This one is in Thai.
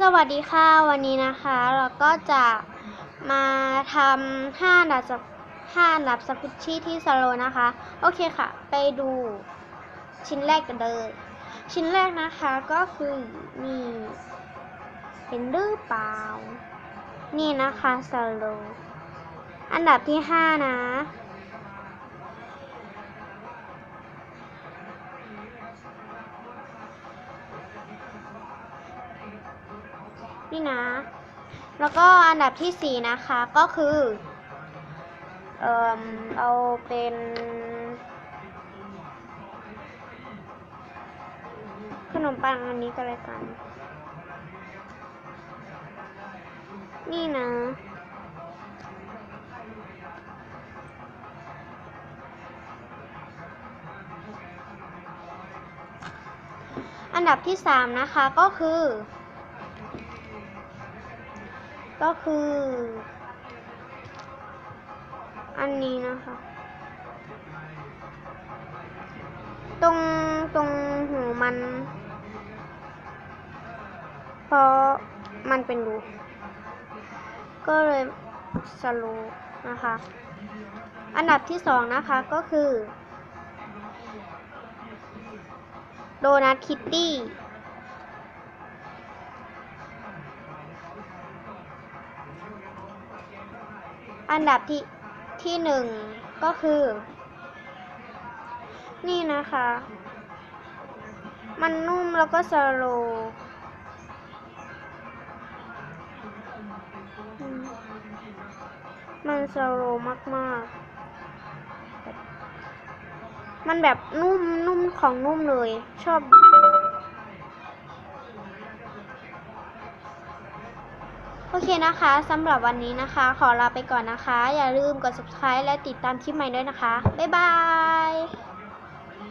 สวัสดีค่ะวันนี้นะคะ เราก็จะมาทำห้าอันดับห้าอันดับสกุชชี่ที่สโลนะคะ โอเคค่ะ ไปดูชิ้นแรกกันเลย ชิ้นแรกนะคะก็คือนี่เห็นหรือเปล่า นี่นะคะสโลอันดับที่ห้านะ นี่นะ แล้วก็อันดับที่สี่นะคะก็คือเอ่อเอาเป็นขนมปังอันนี้ก็เลยกัน นี่นะ อันดับที่สามนะคะก็คือ ก็คือ อันนี้นะคะ ตรงตรงหูมัน เพราะมันเป็นรูก็เลยสโลนะคะ อันดับที่สองนะคะก็คือ โดนัทคิตตี้ อันดับที่ที่หนึ่งก็คือ นี่นะคะ มันนุ่มแล้วก็สโลมมันสโลว์มากๆ มันแบบนุ่มนุ่มของนุ่มเลย ชอบ โอเคนะคะสำหรับวันนี้นะคะ ขอลาไปก่อนนะคะ อย่าลืมกด subscribe และติดตามคลิปใหม่ด้วยนะคะ บ๊ายบาย